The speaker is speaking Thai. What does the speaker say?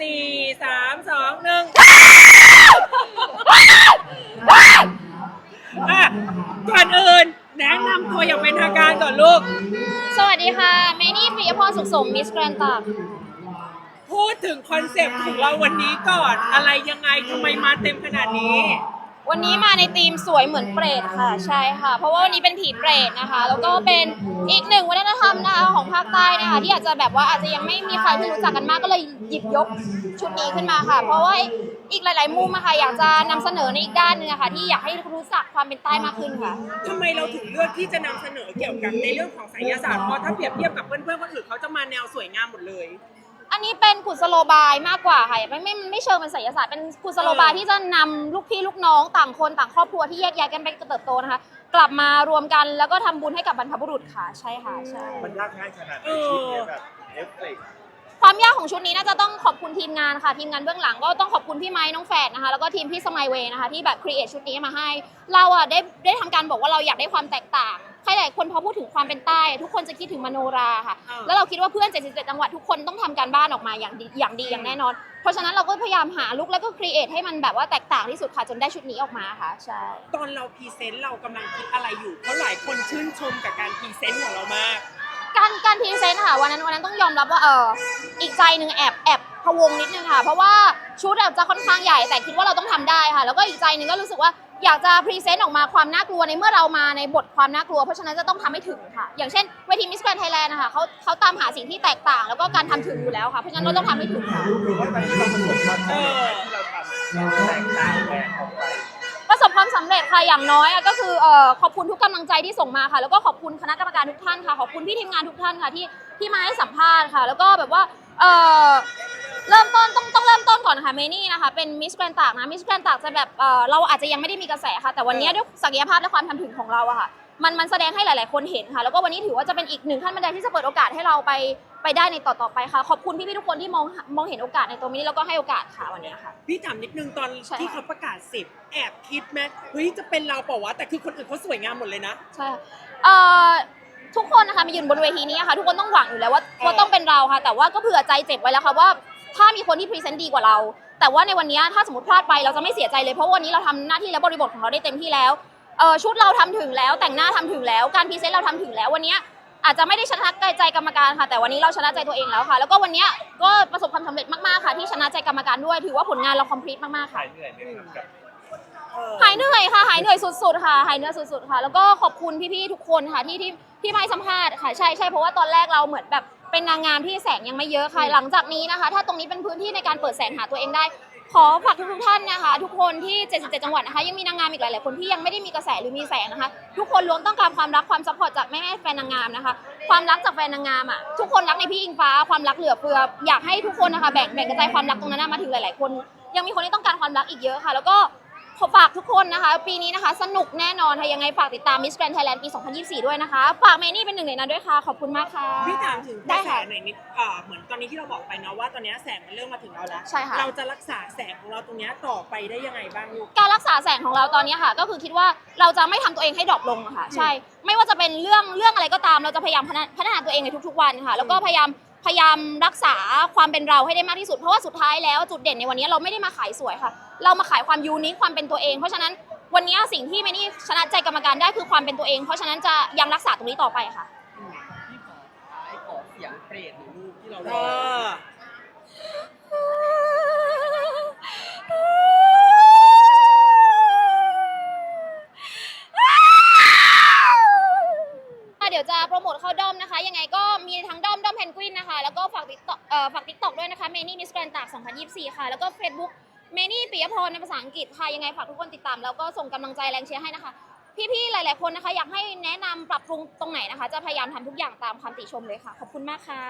สี่สามสองหนึ่งอะก่อนอื่นแนะนำตัวอย่างเป็นทางการก่อนลูก สวัสดีค่ะ เมนี่ปิยพรสุขสมมิสแกรนตากพูดถึงคอนเซปต์ของเราวันนี้ก่อน อะไรยังไงทำไมมาเต็มขนาดนี้ วันนี้มาในธีมสวยเหมือนเปรตค่ะใช่ค่ะ เพราะว่าวันนี้เป็นผีเปรตนะคะ แล้วก็เป็นอีกหนึ่งวัฒนธรรมนะคะของภาคใต้นะคะที่อาจจะแบบว่าอาจจะยังไม่มีใครที่รู้จักกันมากก็เลยหยิบยกชุดนี้ขึ้นมาค่ะ เพราะว่าอีกหลาย ๆ มุมอะค่ะอยากจะนำเสนอในอีกด้านหนึงอะค่ะที่อยากให้รู้จักความเป็นใต้มากขึ้นค่ะ ทำไมเราถึงเลือกที่จะนำเสนอเกี่ยวกับในเรื่องของไสยศาสตร์เพราะถ้าเปรียบเทียบกับเพื่อนๆคนอื่นเขาจะมาแนวสวยงามหมดเลย อันนี้เป็นกุศโลบายมากกว่าค่ะไม่ไม่ไม่เชิงเป็นไสยศาสตร์เป็นกุศโลบายที่จะนำลูกพี่ลูกน้องต่างคนต่างครอบครัวที่แยกย้ายกันไปเติบโตนะคะ กลับมารวมกันแล้วก็ทำบุญให้กับบรรพบุรุษค่ะใช่ค่ะใช่ มันยากง่ายขนาดไหนชุดเนี้ยแบบเอฟเฟกต์ความยากของชุดนี้น่าจะต้องขอบคุณทีมงานค่ะ ทีมงานเบื้องหลังก็ต้องขอบคุณพี่ไม้น้องแฝดนะคะแล้วก็ทีมพี่สมัยเวย์นะคะที่แบบครีเอทชุดนี้มาให้ เราอะได้ได้ทำการบอกว่าเราอยากได้ความแตกต่าง ใครหลายคนพอพูดถึงความเป็นใต้ ทุกคนจะคิดถึงมโนราค่ะอ่าแล้วเราคิดว่าเพื่อน 77 จังหวัดทุกคนต้องทำการบ้านออกมาอย่างดีอย่างดีอย่างแน่นอน เพราะฉะนั้นเราก็พยายามหาลุคแล้วก็ครีเอทให้มันแบบว่าแตกต่างที่สุดค่ะจนได้ชุดนี้ออกมาค่ะใช่ตอนเราพรีเซนต์เรากำลังคิดอะไรอยู่เพราะหลายคนชื่นชมกับการพรีเซนต์ของเรามาก การการพรีเซนต์ค่ะวันนั้นวันนั้นต้องยอมรับว่าเอออีกใจหนึ่งแอบแอบพะวงนิดนึงค่ะ เพราะว่าชุดอาจจะค่อนข้างใหญ่แต่คิดว่าเราต้องทำได้ค่ะ แล้วก็อีกใจหนึ่งก็รู้สึกว่า อยากจะพรีเซนต์ออกมาความน่ากลัวในเมื่อเรามาในบทความน่ากลัว เพราะฉะนั้นจะต้องทำให้ถึงค่ะ อย่างเช่นเวทีมิสแกรนไทยแลนด์นะคะเขาเขาตามหาสิ่งที่แตกต่าง แล้วก็การทำถึงอยู่แล้วค่ะ เพราะฉะนั้นเราต้องทำให้ถึงค่ะหรือว่าตอนนี้เราประสบความสำเร็จไหมที่เราทำแตกต่างแหวกออกไปประสบความสำเร็จค่ะอย่างน้อยอะก็คือเอ่อขอบคุณทุกกำลังใจที่ส่งมาค่ะ แล้วก็ขอบคุณคณะกรรมการทุกท่านค่ะ ขอบคุณพี่ทีมงานทุกท่านค่ะที่ที่มาให้สัมภาษณ์ค่ะ แล้วก็แบบว่าเอ่อ เริ่มต้นต้องต้องเริ่มต้นก่อนค่ะเมนี่นะคะเป็นมิสแกรนตากนะมิสแกรนตากจะแบบเอ่อเราอาจจะยังไม่ได้มีกระแสค่ะ แต่วันนี้ด้วยศักยภาพและความทำถึงของเราอะค่ะมันมันแสดงให้หลาย ๆ คนเห็นค่ะ แล้วก็วันนี้ถือว่าจะเป็นอีกหนึ่งขั้นบันไดที่จะเปิดโอกาสให้เราไปไปได้ในต่อต่อไปค่ะ ขอบคุณพี่ ๆ ทุกคนที่มองมองเห็นโอกาสในตรงนี้แล้วก็ให้โอกาสค่ะวันนี้ค่ะ พี่ถามนิดนึงตอนใช่ที่เขาประกาศสิบแอบคิดไหมเฮ้ยจะเป็นเราเปล่าวะแต่คือคนอื่นเขาสวยงามหมดเลยนะ ใช่เอ่อทุกคนนะคะมายืนบนเวทีนี้ค่ะ ทุกคนต้องหวังอยู่แล้วว่าเออว่าต้องเป็นเราค่ะ แต่ว่าก็เผื่อใจเจ็บไว้แล้วค่ะว่า ถ้ามีคนที่พรีเซนต์ดีกว่าเรา แต่ว่าในวันนี้ถ้าสมมติพลาดไปเราจะไม่เสียใจเลยเพราะวันนี้เราทำหน้าที่และบริบทของเราได้เต็มที่แล้วเออชุดเราทำถึงแล้ว แต่งหน้าทำถึงแล้ว การพรีเซนต์เราทำถึงแล้ววันนี้อาจจะไม่ได้ชนะใจกรรมการค่ะ แต่วันนี้เราชนะใจตัวเองแล้วค่ะ แล้วก็วันนี้ก็ประสบความสำเร็จมากๆค่ะ ที่ชนะใจกรรมการด้วย ถือว่าผลงานเราคอมพลีทมากๆค่ะหายเหนื่อยไหมครับกับ หายเหนื่อยค่ะ หายเหนื่อยสุดๆ ค่ะ หายเหนื่อยสุดๆ ค่ะ แล้วก็ขอบคุณพี่ๆ ทุกคนค่ะที่ที่ที่มาให้สัมภาษณ์ค่ะ ใช่ใช่เพราะว่าตอนแรกเราเหมือนแบบเป็นนางงามที่แสงยังไม่เยอะค่ะ หลังจากนี้นะคะ ถ้าตรงนี้เป็นพื้นที่ในการเปิดแสงหาตัวเองได้ ขอฝากทุกๆ ท่านนะคะ ทุกคนที่ 77 จังหวัดนะคะ ยังมีนางงามอีกหลายๆ คนที่ยังไม่ได้มีกระแสหรือมีแสงนะคะ ทุกคนล้วนต้องการความรักความซัพพอร์ตจากแม่ๆแฟนนางงามนะคะ ความรักจากแฟนนางงามอะ ทุกคนรักในพี่อิงฟ้า ความรักเหลือเฟือ อยากให้ทุกคนนะคะแบ่งแบ่งกระจายความรักตรงนั้นนะมาถึงหลาย ๆ คน ยังมีคนที่ต้องการความรักอีกเยอะค่ะ แล้วก็ ขอฝากทุกคนนะคะ ปีนี้นะคะ สนุกแน่นอนค่ะยังไงฝากติดตาม Miss Grand Thailand ปี 2024 ด้วยนะคะ ฝากเมนี่เป็นหนึ่งในนั้นด้วยค่ะ ขอบคุณมากค่ะ พี่ถามถึงกได้ระแสค่ะหน่อยนิดอ่าเหมือนตอนนี้ที่เราบอกไปเนาะว่าตอนนี้แสงมันเริ่มมาถึงเราแล้ว ใช่ค่ะ เราจะรักษาแสงของเราตรงเนี้ยต่อไปได้ยังไงบ้างลูก การรักษาแสงของเราตอนนี้ค่ะ ก็คือคิดว่าเราจะไม่ทำตัวเองให้ดรอปลงอะค่ะ ใช่ ไม่ว่าจะเป็นเรื่องเรื่องอะไรก็ตาม เราจะพยายามพัฒนาพัฒนาตัวเองในทุกๆวันค่ะ แล้วก็พยายาม พยายามรักษาความเป็นเราให้ได้มากที่สุด เพราะว่าสุดท้ายแล้วจุดเด่นในวันนี้เราไม่ได้มาขายสวยค่ะ เรามาขายความยูนิคความเป็นตัวเอง เพราะฉะนั้นวันนี้สิ่งที่เมนี่ชนะใจกรรมการได้คือความเป็นตัวเอง เพราะฉะนั้นจะยังรักษาตรงนี้ต่อไปค่ะพี่ขอท้ายขอเสียงเปรตหรือลูกที่เราเอรออเดี๋ยวจะโปรโมทเข้าด้อมนะคะ ยังไงก็มีทั้ง คะแล้วก็ฝากติ๊กต็อกเอ่อฝากติ๊กต็อกด้วยนะคะเมนี่มิสแกรนตาก 2024 ค่ะ แล้วก็ Facebook เมนี่ปิยพรในภาษาอังกฤษค่ะ ยังไงฝากทุกคนติดตาม แล้วก็ส่งกำลังใจแรงเชียร์ให้นะคะ พี่ๆ หลาย ๆ คนนะคะ อยากให้แนะนำปรับปรุงตรงไหนนะคะ จะพยายามทำทุกอย่างตามคำติชมเลยค่ะ ขอบคุณมากค่ะ